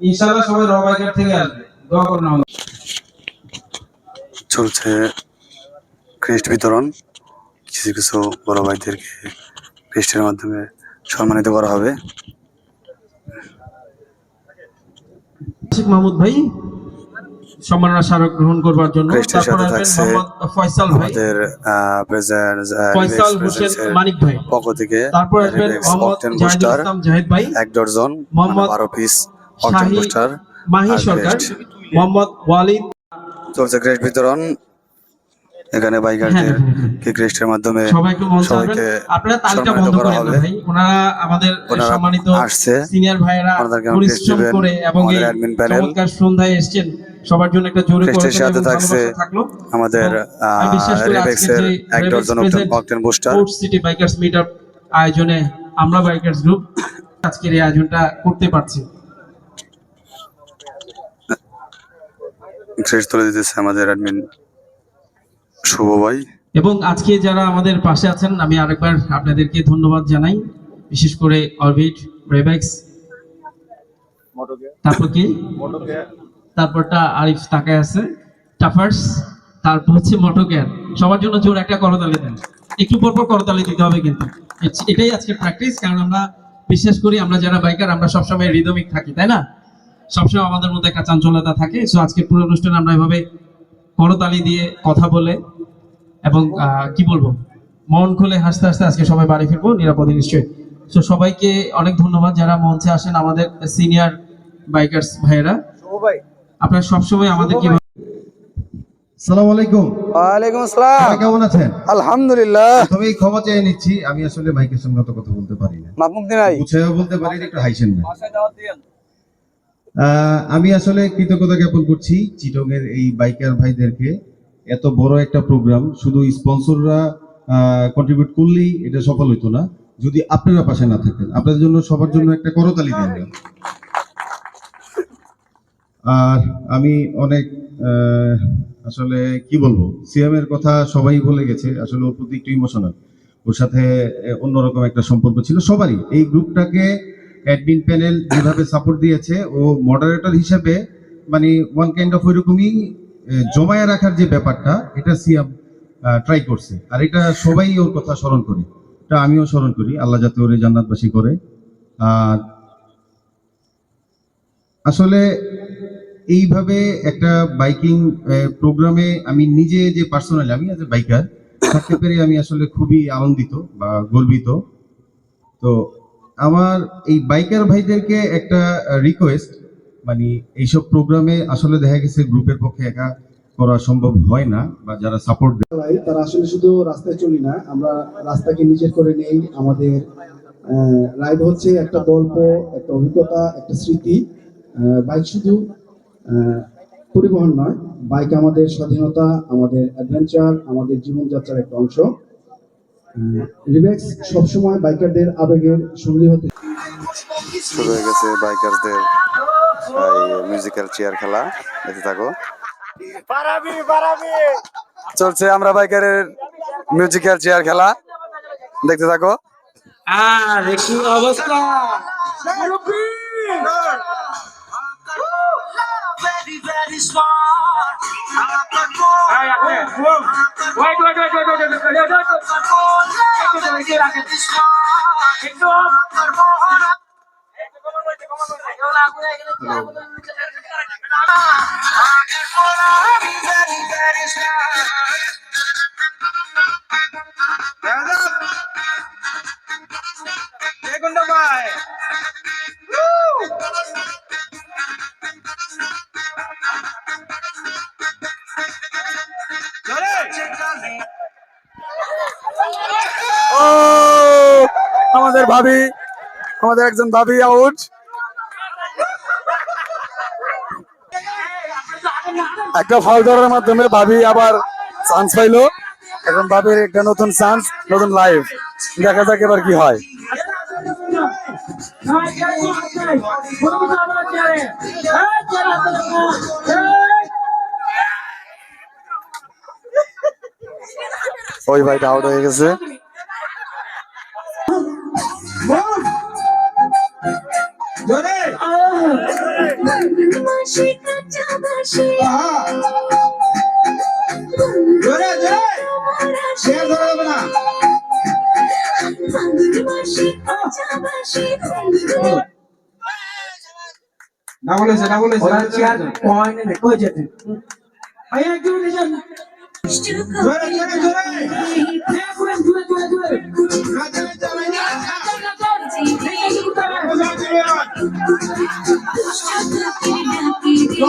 ইনশাআল্লাহ সবাই র বাইকার থেকে আসবে। দোয়া করুন আমাদের। চলছে ক্রেস্ট বিতরণ। কিছু কিছু বড় ভাইদেরকে ক্রেস্টের মাধ্যমে সম্মানিত করা হবে। মাহমুদ ভাই সম্মাননা স্মারক গ্রহণ করবার জন্য। তারপর মোহাম্মদ ফয়সাল ভাই। আমাদের ফয়সাল হোসেন মানিক ভাই। পক্ষ থেকে তারপর আসবেন মোহাম্মদ Booster, ইসলাম জাহিদ ভাই। এক ডজন মোহাম্মদ বারো পিস শাহী মাহি সরকার মোহাম্মদ ওয়ালিদ। চলছে ক্রেস্ট বিতরণ। এখানে বাইকারদের হ্যাঁ, হ্যাঁ, হ্যাঁ। কে ক্রেস্টের মাধ্যমে সবাই একটু মঞ্চে আসবেন সবাইকে আপনারা তালিকা বন্ধ করা হবে। ওনারা আমাদের সম্মানিত আসছে। সিনিয়র ভাইয়েরা আমরা পরিশ্রম করে এবং এই আমাদের admin panel। চমৎকার সন্ধ্যায় এসেছেন। সবার জন্য একটা জোরে Crest সাথে থাকছে আমাদের রেবেক্সের এক dozen booster city bikers meetup আয়োজনে আমরা বাইকার্স গ্রুপ আজকের এই আয়োজনটা করতে পারছি। ক্রেস্ট তুলে দিতেছে আমাদের অ্যাডমিন শুভ ভাই। এবং আজকে যারা আমাদের পাশে আছেন আমি আরেকবার আপনাদেরকে ধন্যবাদ জানাই। বিশেষ করে অরবিট রেবেক্স তারপর কি? তারপরটা আরিফ তাকায় আছে। টাফার্স তারপর হচ্ছে মোটোকেয়ার সবার জন্য জোর একটা করতালি দেন। একটু পর পর করতালি দিতে হবে কিন্তু। এটাই আজকের প্র্যাকটিস কারণ আমরা বিশ্বাস করি আমরা যারা বাইকার আমরা সবসময় রিদমিক থাকি তাই না? সবসময় আমাদের মধ্যে একটা চাঞ্চল্যতা থাকে। সো আজকে পুরো অনুষ্ঠানে আমরা এভাবে করতালি দিয়ে কথা বলে এবং কি বলব? মন খুলে হাসতে হাসতে আজকে সবাই বাড়ি ফিরবো নিরাপদে নিশ্চয়ই। তো সবাইকে অনেক ধন্যবাদ যারা মঞ্চে আসেন আমাদের সিনিয়র বাইকার্স ভাইয়েরা। আপনারা সবসময় আমাদের কি সালাম আলাইকুম। ওয়ালাইকুম আসসালাম। কেমন আছেন? আলহামদুলিল্লাহ। তবে এই ক্ষমা চেয়ে নিচ্ছি আমি আসলে মাইকের সঙ্গে কথা বলতে পারি না। মাহমুদ নাই বলতে পারি একটু হাইসেন না। আমি আসলে কৃতজ্ঞতা জ্ঞাপন করছি চিটং এর এই বাইকার ভাইদেরকে। এত বড় একটা প্রোগ্রাম শুধু স্পন্সররা কন্ট্রিবিউট করলেই এটা সফল হইতো না। যদি আপনারা পাশে না থাকতেন আপনাদের জন্য সবার জন্য একটা করতালি দেন আর আমি অনেক আসলে কি বলব সিএম এর কথা সবাই বলে গেছে, আসলে ওর প্রতি একটু ইমোশনাল ওর সাথে অন্যরকম একটা সম্পর্ক ছিল সবারই। এই গ্রুপটাকে অ্যাডমিন প্যানেল যেভাবে সাপোর্ট দিয়েছে, ও মডারেটর হিসেবে মানে ওয়ান কাইন্ড অফ ওইরকমই জমায়ে রাখার যে ব্যাপারটা, এটা সিএম ট্রাই করছে। আর এটা সবাই ওর কথা স্মরণ করে। এটা আমিও স্মরণ করি, আল্লাহ যাতে ওরে জান্নাতবাসী করে। আর আসলে এইভাবে একটা বাইকিং প্রোগ্রামে আমি নিজে যে পার্সোনালি আমি এজ এ বাইকার থাকতে পেরে আমি আসলে খুবই আনন্দিত বা গর্বিত। তো আমার এই বাইকার ভাইদেরকে একটা রিকোয়েস্ট মানে এইসব প্রোগ্রামে আসলে দেখা গেছে গ্রুপের পক্ষে একা করা সম্ভব হয় না বা যারা সাপোর্ট চালাই তারা আসলে শুধু রাস্তায় চলি না, আমরা রাস্তাকে নিজের করে নেই। আমাদের রাইড হচ্ছে একটা গল্প, একটা অভিজ্ঞতা, একটা স্মৃতি। বাইক শুধু পরিবহন নয়, বাইক আমাদের স্বাধীনতা, আমাদের অ্যাডভেঞ্চার আমাদের জীবনযাত্রার একটা অংশ। রিবেক্স সবসময় বাইকারদের আবেগের সঙ্গী হতে শুরু হয়ে গেছে বাইকারদের মিউজিক্যাল চেয়ার খেলা। দেখতে থাকো। চলছে আমরা বাইকারের মিউজিক্যাল চেয়ার খেলা। দেখতে থাকো। আর একটু অবস্থা। very, very smart. Very, আমাদের ভাবি, আমাদের একজন ভাবি, আউট। একটা ফল ধরার মাধ্যমে ভাবি আবার চান্স পাইলো। এখন ভাবির একটা নতুন চান্স নতুন লাইফ দেখা যাক এবার কি হয়। ওই ভাইটা আউট হয়ে গেছে। বাসি কাঁচা বাসি জোরে জোরে! শেয়ার ধরা যাবে না। বাসি ডাবল হয়েছে ডাবল হয়েছে চেয়ার পয়েন্ট নেই কই যেতে? ভাই একদম নিজান জোরে জোরে জোরে! নাচা নাচা নাচা কত সময় যাবে হাঁটতে হবে হাঁটতে হবে হাঁটতে হবে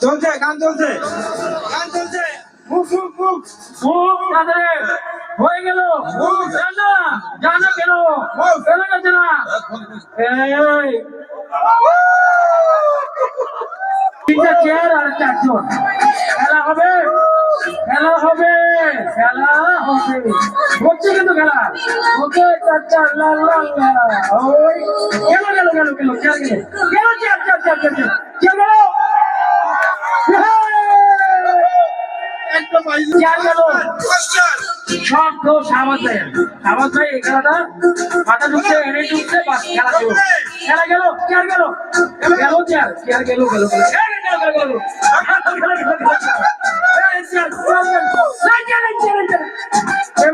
চলছে গান চলছে। গান চলছে। মুখ মুখ মুখ। মুখ তাদের হয়ে গেল। জানা জানা কেন? কেন যাচ্ছে না? এই। তিনটা চেয়ার আর চারজন খেলা হবে খেলা হবে খেলা হবে। হচ্ছে কিন্তু খেলা। ওকে চার চার লাল লাল। ওই গেল গেল গেল? গেল চেয়ার গেল গেল। গেল একটা পাইছি চেয়ার গেল। কোশ্চেন সব দোষ আওয়াজ ভাই। আওয়াজ ভাই এই খেলাটা মাথা ঢুকছে এনে ঢুকছে বাস খেলা গেল খেলা গেল চেয়ার গেল। গেল চেয়ার চেয়ার গেল গেল গেল। এই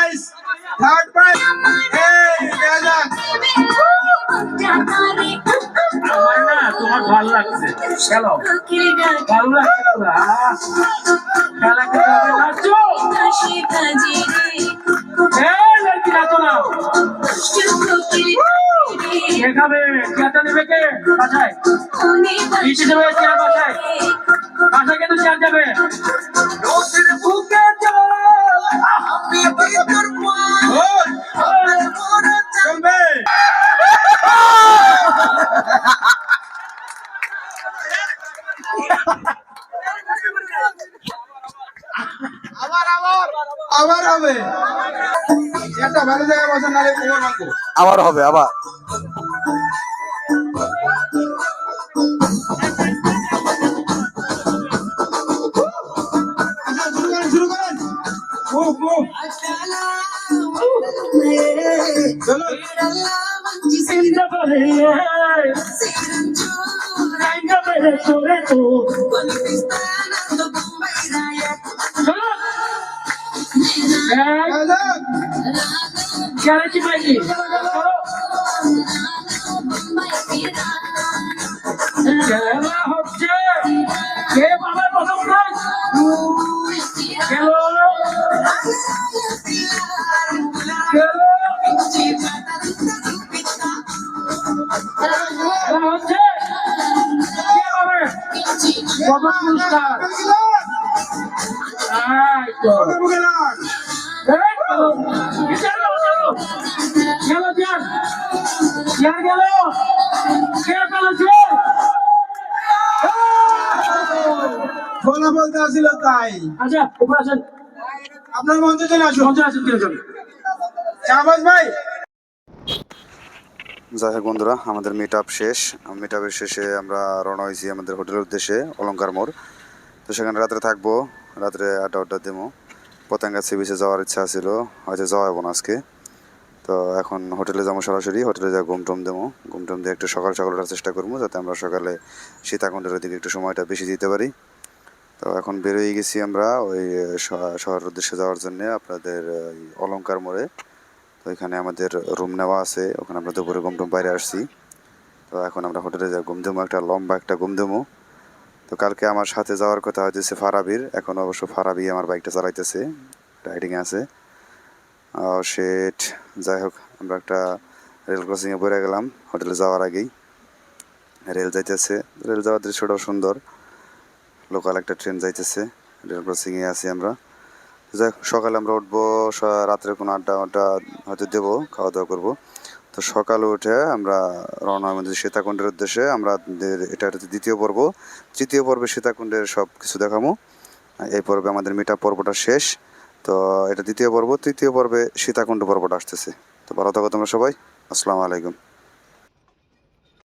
প্রাইজ থার্ড প্রাইজ এই দেখা আমার না তোমার ভালো লাগছে। খেলো। ভালো লাগছে তো আহ, খেলা নাচো। এই লড়কি নাচো না? দেখাবে চেয়ারটা নেবে কে? বাসায়। নিচে দেবে চেয়ার বাসায়। বাসায় কিন্তু চেয়ার যাবে বুকে আবার হবে। একটা ভালো জায়গায় বসেন নালে আবার হবে আবার। আচ্ছা শুরু করেন। শুরু করেন মুভ মুভ চলো চিন্তা করে চিন্তা করে চলে তো চলো প্রথম পুরস্কার চলো চলো খেলো চেয়ার চেয়ার গেল বলা বলতে আসিল তাই। আচ্ছা উপরে আসেন। আপনার মঞ্চে চলে আসুন। মঞ্চে আসেন তিনজন শাহবাজ ভাই যাই হোক বন্ধুরা, আমাদের মিট আপ শেষ মিট আপের শেষে আমরা রওনা হয়েছি আমাদের হোটেলের উদ্দেশ্যে, অলঙ্কার মোড়। তো সেখানে রাত্রে থাকব, রাত্রে আড্ডা আড্ডা দেবো। পতেঙ্গা সি বিচে যাওয়ার ইচ্ছা ছিল, হয়তো যাওয়া হব না আজকে। তো এখন হোটেলে যাব সরাসরি, হোটেলে যা ঘুম টুম দেবো। ঘুম টুম দিয়ে একটু সকাল সকাল ওঠার চেষ্টা করব, যাতে আমরা সকালে সীতাকুণ্ডের দিকে একটু সময়টা বেশি দিতে পারি। তো এখন বেরোয় গেছি আমরা ওই শহরের উদ্দেশ্যে যাওয়ার জন্য আপনাদের ওই অলংকার মোড়ে। তো এখানে আমাদের রুম নেওয়া আছে। ওখানে আমরা দুপুরে ঘুম টুম বাইরে আসছি। তো এখন আমরা হোটেলে যা ঘুম দেবো একটা লম্বা একটা ঘুম দেবো তো কালকে আমার সাথে যাওয়ার কথা হয়েছে ফারাবির। এখন অবশ্য ফারাবি আমার বাইকটা চালাইতেছে রাইডিংয়ে আছে। সেট যাই হোক, আমরা একটা রেল ক্রসিংয়ে পড়ে গেলাম, হোটেলে যাওয়ার আগেই। রেল যাইতেছে। রেল যাওয়ার দৃশ্যটাও সুন্দর। লোকাল একটা ট্রেন যাইতেছে। রেল ক্রসিংয়ে আছি আমরা। যাই সকালে আমরা উঠবো রাত্রে কোনো আড্ডা আড্ডা হয়তো দেবো খাওয়া দাওয়া করব। তো সকালে উঠে আমরা রওনা আমাদের সীতাকুণ্ডের উদ্দেশ্যে। আমরা এটা হচ্ছে দ্বিতীয় পর্ব। তৃতীয় পর্বে সীতাকুণ্ডের সব কিছু দেখাবো। এই পর্বে আমাদের মিটা পর্বটা শেষ। তো এটা দ্বিতীয় পর্ব। তৃতীয় পর্বে সীতাকুণ্ড পর্বটা আসতেছে। তো ভালো থাকো তোমরা সবাই। আসসালামু আলাইকুম।